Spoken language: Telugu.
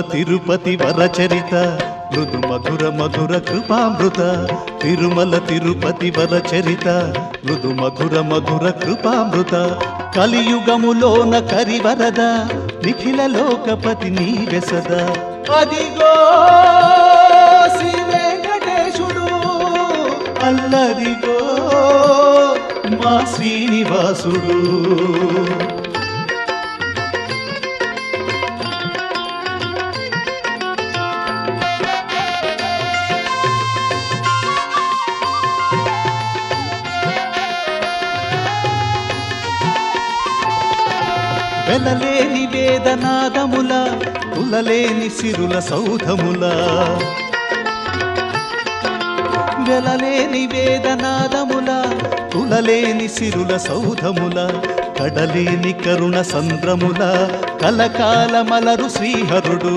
తిరుపతి వరచరిత మృదు మధుర మధుర కృపామృత. తిరుమల తిరుపతి వరచరిత మృదు మధుర మధుర కృపామృత. కలియుగములోన కరివరద నిఖిల లోకపతి నీ వెసద అదిగో శ్రీ వెంకటేశుడు అల్లదిగో మా శ్రీనివాసుడు. వెలలేని వేదనాదముల తులలేని సిరుల సౌధముల. వెలలేని వేదనాదముల తులలేని సిరుల సౌధముల. కడలేని కరుణ సంద్రముల కలకాల మలరు శ్రీహరుడు.